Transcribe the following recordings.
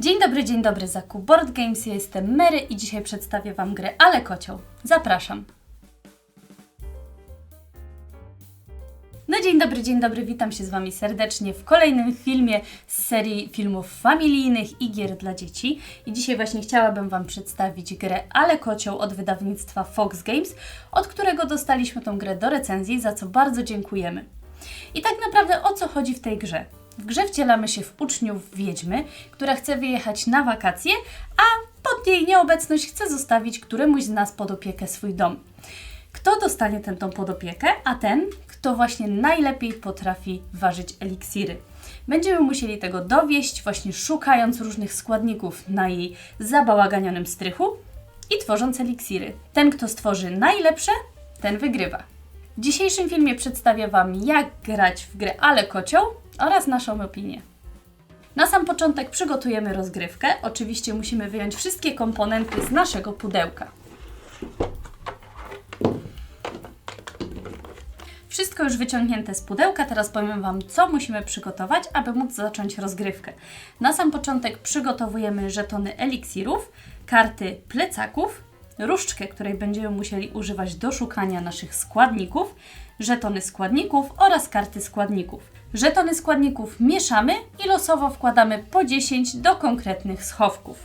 Dzień dobry, dzień dobry, Zaku Board Games. Ja jestem Mary i dzisiaj przedstawię Wam grę Ale Kocioł. Zapraszam. No dzień dobry, dzień dobry, witam się z Wami serdecznie w kolejnym filmie z serii filmów familijnych i gier dla dzieci. I dzisiaj właśnie chciałabym Wam przedstawić grę Ale Kocioł od wydawnictwa Fox Games, od którego dostaliśmy tą grę do recenzji, za co bardzo dziękujemy. I tak naprawdę o co chodzi w tej grze? W grze wcielamy się w uczniów wiedźmy, która chce wyjechać na wakacje, a pod jej nieobecność chce zostawić któremuś z nas pod opiekę swój dom. Kto dostanie ten dom pod opiekę? A ten, kto właśnie najlepiej potrafi ważyć eliksiry. Będziemy musieli tego dowieść, właśnie szukając różnych składników na jej zabałaganionym strychu i tworząc eliksiry. Ten, kto stworzy najlepsze, ten wygrywa. W dzisiejszym filmie przedstawię Wam, jak grać w grę Ale Kocioł oraz naszą opinię. Na sam początek przygotujemy rozgrywkę. Oczywiście musimy wyjąć wszystkie komponenty z naszego pudełka. Wszystko już wyciągnięte z pudełka, teraz powiem Wam, co musimy przygotować, aby móc zacząć rozgrywkę. Na sam początek przygotowujemy żetony eliksirów, karty plecaków, różdżkę, której będziemy musieli używać do szukania naszych składników, żetony składników oraz karty składników. Żetony składników mieszamy i losowo wkładamy po 10 do konkretnych schowków.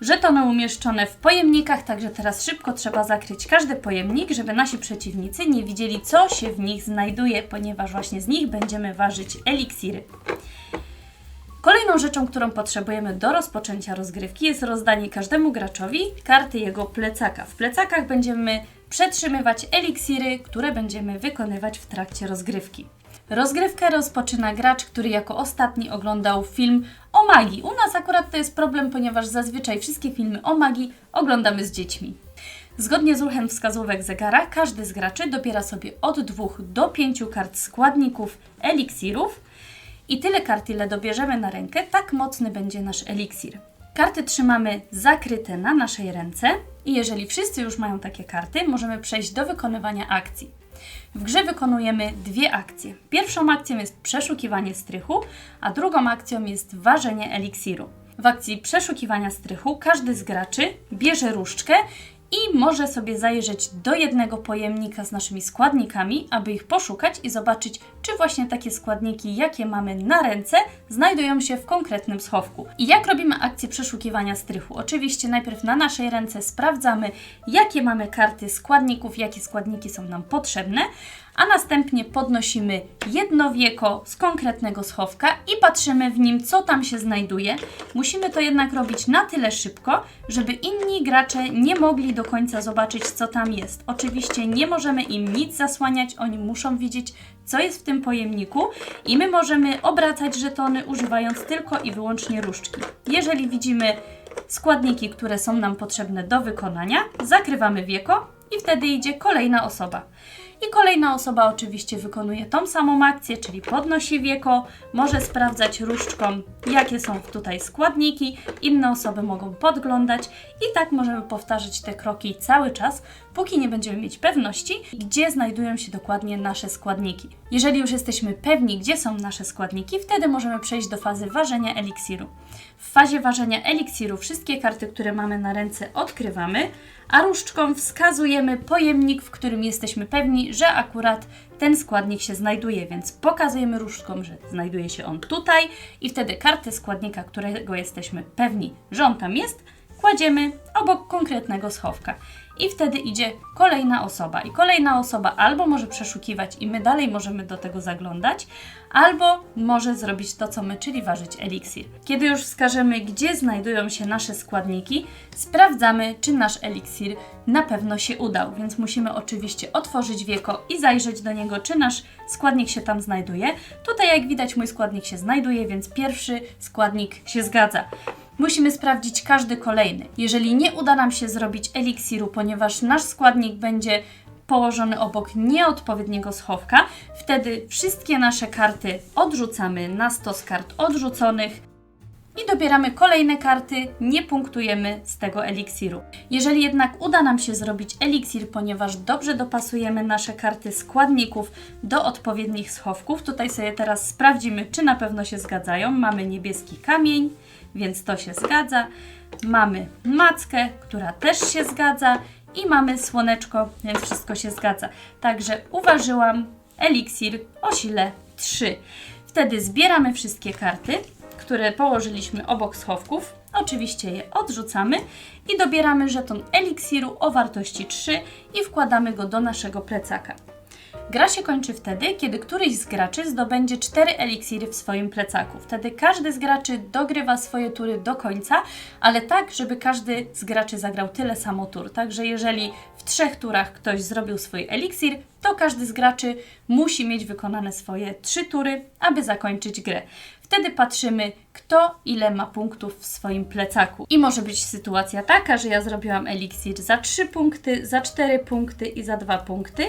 Żetony umieszczone w pojemnikach, także teraz szybko trzeba zakryć każdy pojemnik, żeby nasi przeciwnicy nie widzieli, co się w nich znajduje, ponieważ właśnie z nich będziemy ważyć eliksiry. Kolejną rzeczą, którą potrzebujemy do rozpoczęcia rozgrywki jest rozdanie każdemu graczowi karty jego plecaka. W plecakach będziemy przetrzymywać eliksiry, które będziemy wykonywać w trakcie rozgrywki. Rozgrywkę rozpoczyna gracz, który jako ostatni oglądał film o magii. U nas akurat to jest problem, ponieważ zazwyczaj wszystkie filmy o magii oglądamy z dziećmi. Zgodnie z ruchem wskazówek zegara, każdy z graczy dobiera sobie od 2 do 5 kart składników eliksirów i tyle kart, ile dobierzemy na rękę, tak mocny będzie nasz eliksir. Karty trzymamy zakryte na naszej ręce i jeżeli wszyscy już mają takie karty, możemy przejść do wykonywania akcji. W grze wykonujemy dwie akcje. Pierwszą akcją jest przeszukiwanie strychu, a drugą akcją jest ważenie eliksiru. W akcji przeszukiwania strychu każdy z graczy bierze różdżkę i może sobie zajrzeć do jednego pojemnika z naszymi składnikami, aby ich poszukać i zobaczyć, czy właśnie takie składniki, jakie mamy na ręce, znajdują się w konkretnym schowku. I jak robimy akcję przeszukiwania strychu? Oczywiście najpierw na naszej ręce sprawdzamy, jakie mamy karty składników, jakie składniki są nam potrzebne, a następnie podnosimy jedno wieko z konkretnego schowka i patrzymy w nim, co tam się znajduje. Musimy to jednak robić na tyle szybko, żeby inni gracze nie mogli do końca zobaczyć, co tam jest. Oczywiście nie możemy im nic zasłaniać, oni muszą widzieć, co jest w tym pojemniku i my możemy obracać żetony używając tylko i wyłącznie różdżki. Jeżeli widzimy składniki, które są nam potrzebne do wykonania, zakrywamy wieko i wtedy idzie kolejna osoba. I kolejna osoba oczywiście wykonuje tą samą akcję, czyli podnosi wieko, może sprawdzać różdżką, jakie są tutaj składniki, inne osoby mogą podglądać i tak możemy powtarzać te kroki cały czas, póki nie będziemy mieć pewności, gdzie znajdują się dokładnie nasze składniki. Jeżeli już jesteśmy pewni, gdzie są nasze składniki, wtedy możemy przejść do fazy ważenia eliksiru. W fazie ważenia eliksiru wszystkie karty, które mamy na ręce odkrywamy, a różdżką wskazujemy pojemnik, w którym jesteśmy pewni, że akurat ten składnik się znajduje, więc pokazujemy różdżką, że znajduje się on tutaj i wtedy kartę składnika, którego jesteśmy pewni, że on tam jest, kładziemy obok konkretnego schowka. I wtedy idzie kolejna osoba. I kolejna osoba albo może przeszukiwać i my dalej możemy do tego zaglądać, albo może zrobić to, co my, czyli ważyć eliksir. Kiedy już wskażemy, gdzie znajdują się nasze składniki, sprawdzamy, czy nasz eliksir na pewno się udał. Więc musimy oczywiście otworzyć wieko i zajrzeć do niego, czy nasz składnik się tam znajduje. Tutaj, jak widać, mój składnik się znajduje, więc pierwszy składnik się zgadza. Musimy sprawdzić każdy kolejny. Jeżeli nie uda nam się zrobić eliksiru, ponieważ nasz składnik będzie położony obok nieodpowiedniego schowka, wtedy wszystkie nasze karty odrzucamy na stos kart odrzuconych i dobieramy kolejne karty, nie punktujemy z tego eliksiru. Jeżeli jednak uda nam się zrobić eliksir, ponieważ dobrze dopasujemy nasze karty składników do odpowiednich schowków, tutaj sobie teraz sprawdzimy, czy na pewno się zgadzają. Mamy niebieski kamień, więc to się zgadza. Mamy mackę, która też się zgadza i mamy słoneczko, więc wszystko się zgadza. Także uważyłam eliksir o sile 3. Wtedy zbieramy wszystkie karty, które położyliśmy obok schowków. Oczywiście je odrzucamy i dobieramy żeton eliksiru o wartości 3 i wkładamy go do naszego plecaka. Gra się kończy wtedy, kiedy któryś z graczy zdobędzie 4 eliksiry w swoim plecaku. Wtedy każdy z graczy dogrywa swoje tury do końca, ale tak, żeby każdy z graczy zagrał tyle samo tur. Także jeżeli w trzech turach ktoś zrobił swój eliksir, to każdy z graczy musi mieć wykonane swoje 3 tury, aby zakończyć grę. Wtedy patrzymy, kto ile ma punktów w swoim plecaku. I może być sytuacja taka, że ja zrobiłam eliksir za 3 punkty, za 4 punkty i za 2 punkty,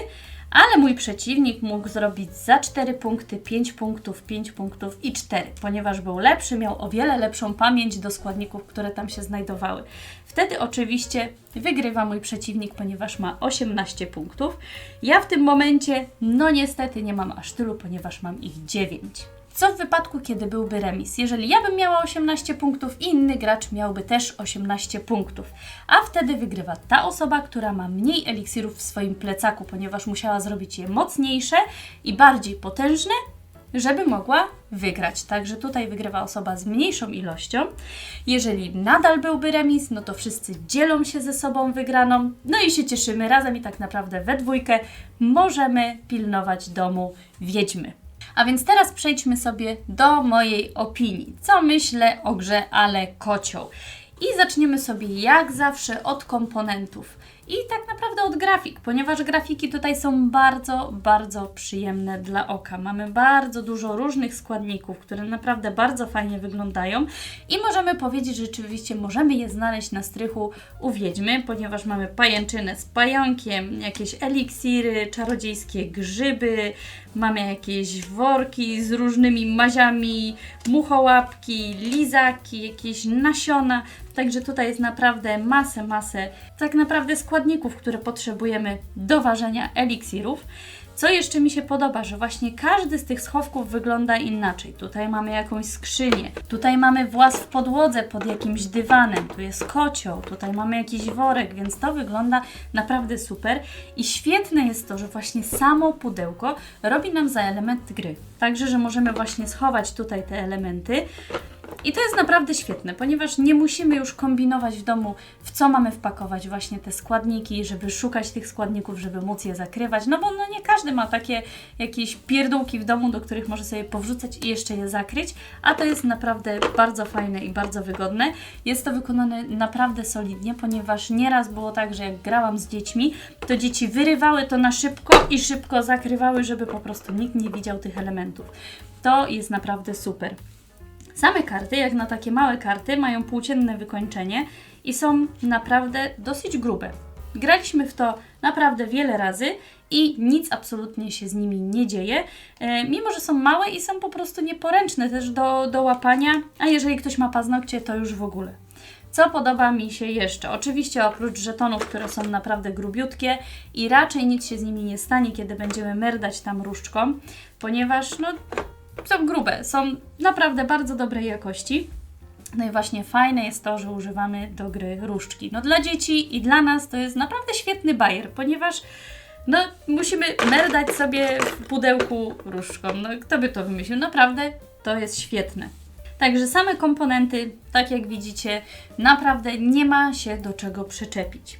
ale mój przeciwnik mógł zrobić za 4 punkty, 5 punktów, 5 punktów i 4, ponieważ był lepszy, miał o wiele lepszą pamięć do składników, które tam się znajdowały. Wtedy oczywiście wygrywa mój przeciwnik, ponieważ ma 18 punktów. Ja w tym momencie, no niestety nie mam aż tylu, ponieważ mam ich 9. Co w wypadku, kiedy byłby remis? Jeżeli ja bym miała 18 punktów i inny gracz miałby też 18 punktów, a wtedy wygrywa ta osoba, która ma mniej eliksirów w swoim plecaku, ponieważ musiała zrobić je mocniejsze i bardziej potężne, żeby mogła wygrać. Także tutaj wygrywa osoba z mniejszą ilością. Jeżeli nadal byłby remis, no to wszyscy dzielą się ze sobą wygraną, no i się cieszymy razem i tak naprawdę we dwójkę możemy pilnować domu wiedźmy. A więc teraz przejdźmy sobie do mojej opinii. Co myślę o grze Ale Kocioł? I zaczniemy sobie jak zawsze od komponentów i tak naprawdę od grafik, ponieważ grafiki tutaj są bardzo, bardzo przyjemne dla oka. Mamy bardzo dużo różnych składników, które naprawdę bardzo fajnie wyglądają i możemy powiedzieć, że rzeczywiście możemy je znaleźć na strychu u Wiedźmy, ponieważ mamy pajęczynę z pająkiem, jakieś eliksiry, czarodziejskie grzyby, mamy jakieś worki z różnymi maziami, muchołapki, lizaki, jakieś nasiona, Także tutaj jest naprawdę masę, masę tak naprawdę składników, które potrzebujemy do ważenia eliksirów. Co jeszcze mi się podoba, że właśnie każdy z tych schowków wygląda inaczej. Tutaj mamy jakąś skrzynię, tutaj mamy włas w podłodze pod jakimś dywanem, tu jest kocioł, tutaj mamy jakiś worek, więc to wygląda naprawdę super. I świetne jest to, że właśnie samo pudełko robi nam za element gry. Także, że możemy właśnie schować tutaj te elementy. I to jest naprawdę świetne, ponieważ nie musimy już kombinować w domu, w co mamy wpakować właśnie te składniki, żeby szukać tych składników, żeby móc je zakrywać. No bo no nie każdy ma takie jakieś pierdółki w domu, do których może sobie powrzucać i jeszcze je zakryć, a to jest naprawdę bardzo fajne i bardzo wygodne. Jest to wykonane naprawdę solidnie, ponieważ nieraz było tak, że jak grałam z dziećmi, to dzieci wyrywały to na szybko i szybko zakrywały, żeby po prostu nikt nie widział tych elementów. To jest naprawdę super. Same karty, jak na takie małe karty, mają płócienne wykończenie i są naprawdę dosyć grube. Graliśmy w to naprawdę wiele razy i nic absolutnie się z nimi nie dzieje, e, mimo że są małe i są po prostu nieporęczne też do, do łapania, a jeżeli ktoś ma paznokcie, to już w ogóle. Co podoba mi się jeszcze? Oczywiście oprócz żetonów, które są naprawdę grubiutkie i raczej nic się z nimi nie stanie, kiedy będziemy merdać tam różdżką, ponieważ no, są grube, są naprawdę bardzo dobrej jakości. No i właśnie fajne jest to, że używamy do gry różdżki. No dla dzieci i dla nas to jest naprawdę świetny bajer, ponieważ no musimy merdać sobie w pudełku różdżką. No kto by to wymyślił? Naprawdę to jest świetne. Także same komponenty, tak jak widzicie, naprawdę nie ma się do czego przyczepić.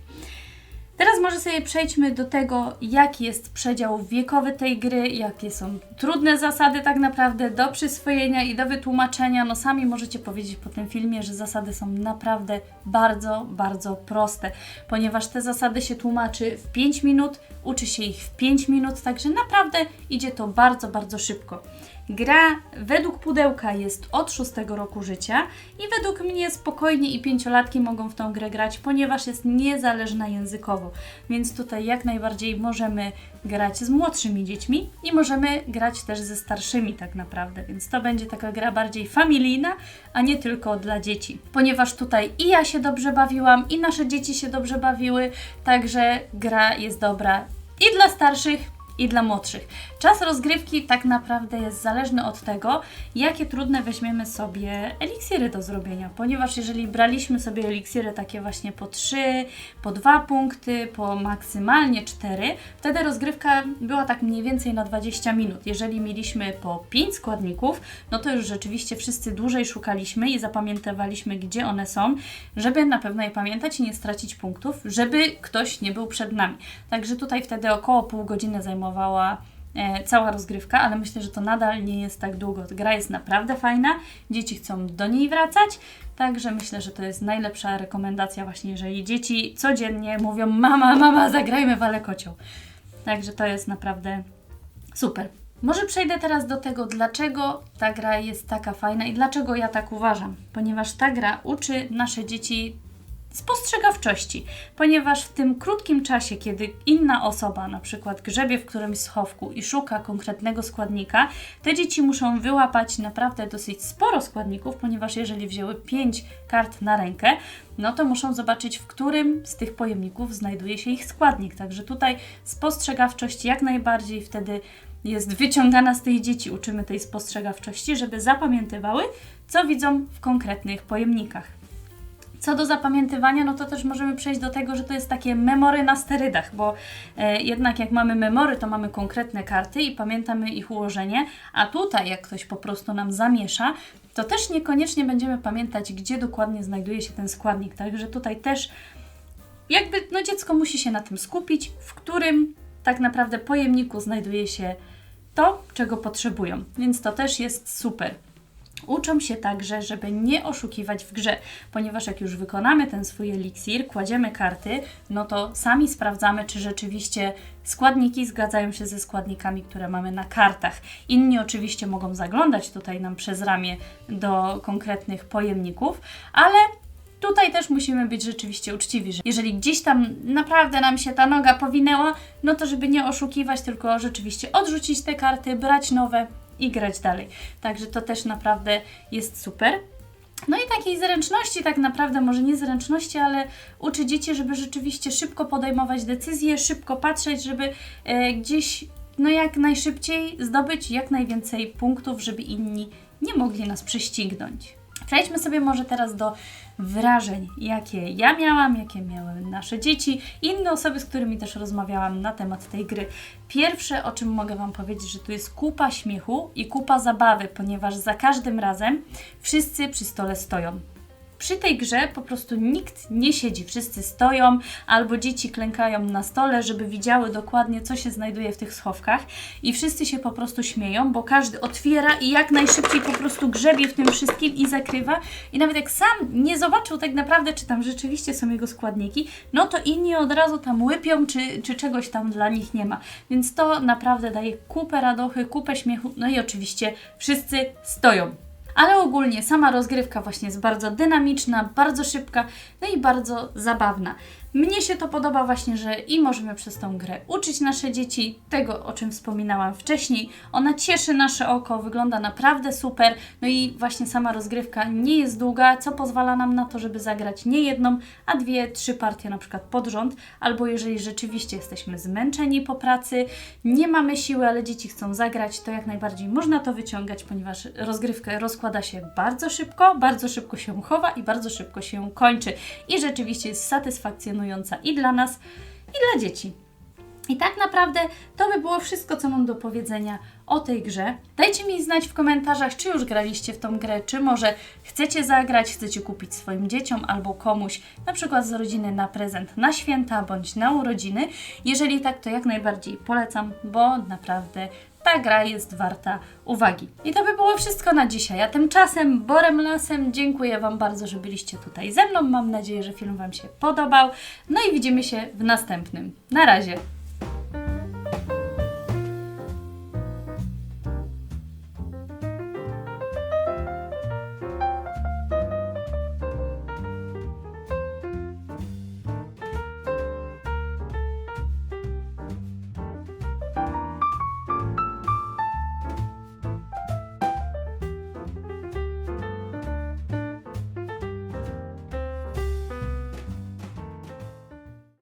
Teraz może sobie przejdźmy do tego, jaki jest przedział wiekowy tej gry, jakie są trudne zasady tak naprawdę do przyswojenia i do wytłumaczenia. No sami możecie powiedzieć po tym filmie, że zasady są naprawdę bardzo, bardzo proste, ponieważ te zasady się tłumaczy w 5 minut, uczy się ich w 5 minut, także naprawdę idzie to bardzo, bardzo szybko. Gra według pudełka jest od 6 roku życia i według mnie spokojnie i pięciolatki mogą w tą grę grać, ponieważ jest niezależna językowo. Więc tutaj jak najbardziej możemy grać z młodszymi dziećmi i możemy grać też ze starszymi tak naprawdę. Więc to będzie taka gra bardziej familijna, a nie tylko dla dzieci. Ponieważ tutaj i ja się dobrze bawiłam, i nasze dzieci się dobrze bawiły, także gra jest dobra i dla starszych, i dla młodszych. Czas rozgrywki tak naprawdę jest zależny od tego, jakie trudne weźmiemy sobie eliksiry do zrobienia, ponieważ jeżeli braliśmy sobie eliksiry takie właśnie po 3, po 2 punkty, po maksymalnie 4, wtedy rozgrywka była tak mniej więcej na 20 minut. Jeżeli mieliśmy po 5 składników, no to już rzeczywiście wszyscy dłużej szukaliśmy i zapamiętywaliśmy, gdzie one są, żeby na pewno je pamiętać i nie stracić punktów, żeby ktoś nie był przed nami. Także tutaj wtedy około pół godziny zajmowała e, cała rozgrywka, ale myślę, że to nadal nie jest tak długo. Gra jest naprawdę fajna, dzieci chcą do niej wracać, także myślę, że to jest najlepsza rekomendacja właśnie, jeżeli dzieci codziennie mówią mama, mama, zagrajmy w Kocioł. Także to jest naprawdę super. Może przejdę teraz do tego, dlaczego ta gra jest taka fajna i dlaczego ja tak uważam. Ponieważ ta gra uczy nasze dzieci spostrzegawczości, ponieważ w tym krótkim czasie, kiedy inna osoba na przykład grzebie w którymś schowku i szuka konkretnego składnika, te dzieci muszą wyłapać naprawdę dosyć sporo składników, ponieważ jeżeli wzięły 5 kart na rękę, no to muszą zobaczyć, w którym z tych pojemników znajduje się ich składnik. Także tutaj spostrzegawczość jak najbardziej wtedy jest wyciągana z tych dzieci. Uczymy tej spostrzegawczości, żeby zapamiętywały, co widzą w konkretnych pojemnikach. Co do zapamiętywania, no to też możemy przejść do tego, że to jest takie memory na sterydach, bo e, jednak jak mamy memory, to mamy konkretne karty i pamiętamy ich ułożenie, a tutaj jak ktoś po prostu nam zamiesza, to też niekoniecznie będziemy pamiętać, gdzie dokładnie znajduje się ten składnik. Także tutaj też jakby no dziecko musi się na tym skupić, w którym tak naprawdę pojemniku znajduje się to, czego potrzebują. Więc to też jest super. Uczą się także, żeby nie oszukiwać w grze, ponieważ jak już wykonamy ten swój eliksir, kładziemy karty, no to sami sprawdzamy, czy rzeczywiście składniki zgadzają się ze składnikami, które mamy na kartach. Inni oczywiście mogą zaglądać tutaj nam przez ramię do konkretnych pojemników, ale Tutaj też musimy być rzeczywiście uczciwi, że jeżeli gdzieś tam naprawdę nam się ta noga powinęła, no to żeby nie oszukiwać, tylko rzeczywiście odrzucić te karty, brać nowe i grać dalej. Także to też naprawdę jest super. No i takiej zręczności, tak naprawdę, może nie zręczności, ale uczy dzieci, żeby rzeczywiście szybko podejmować decyzje, szybko patrzeć, żeby e, gdzieś no jak najszybciej zdobyć jak najwięcej punktów, żeby inni nie mogli nas prześcignąć. Przejdźmy sobie może teraz do wrażeń, jakie ja miałam, jakie miały nasze dzieci inne osoby, z którymi też rozmawiałam na temat tej gry. Pierwsze, o czym mogę Wam powiedzieć, że tu jest kupa śmiechu i kupa zabawy, ponieważ za każdym razem wszyscy przy stole stoją. Przy tej grze po prostu nikt nie siedzi, wszyscy stoją albo dzieci klękają na stole, żeby widziały dokładnie, co się znajduje w tych schowkach. I wszyscy się po prostu śmieją, bo każdy otwiera i jak najszybciej po prostu grzebie w tym wszystkim i zakrywa. I nawet jak sam nie zobaczył tak naprawdę, czy tam rzeczywiście są jego składniki, no to inni od razu tam łypią, czy, czy czegoś tam dla nich nie ma. Więc to naprawdę daje kupę radochy, kupę śmiechu, no i oczywiście wszyscy stoją ale ogólnie sama rozgrywka właśnie jest bardzo dynamiczna, bardzo szybka, no i bardzo zabawna. Mnie się to podoba właśnie, że i możemy przez tą grę uczyć nasze dzieci tego, o czym wspominałam wcześniej. Ona cieszy nasze oko, wygląda naprawdę super. No i właśnie sama rozgrywka nie jest długa, co pozwala nam na to, żeby zagrać nie jedną, a dwie, trzy partie na przykład pod rząd, albo jeżeli rzeczywiście jesteśmy zmęczeni po pracy, nie mamy siły, ale dzieci chcą zagrać, to jak najbardziej można to wyciągać, ponieważ rozgrywkę rozkłada się bardzo szybko, bardzo szybko się chowa i bardzo szybko się kończy. I rzeczywiście jest satysfakcjonująca i dla nas, i dla dzieci. I tak naprawdę to by było wszystko, co mam do powiedzenia o tej grze. Dajcie mi znać w komentarzach, czy już graliście w tą grę, czy może chcecie zagrać, chcecie kupić swoim dzieciom albo komuś, na przykład z rodziny na prezent na święta bądź na urodziny. Jeżeli tak, to jak najbardziej polecam, bo naprawdę ta gra jest warta uwagi. I to by było wszystko na dzisiaj. A tymczasem Borem Lasem dziękuję Wam bardzo, że byliście tutaj ze mną. Mam nadzieję, że film Wam się podobał. No i widzimy się w następnym. Na razie.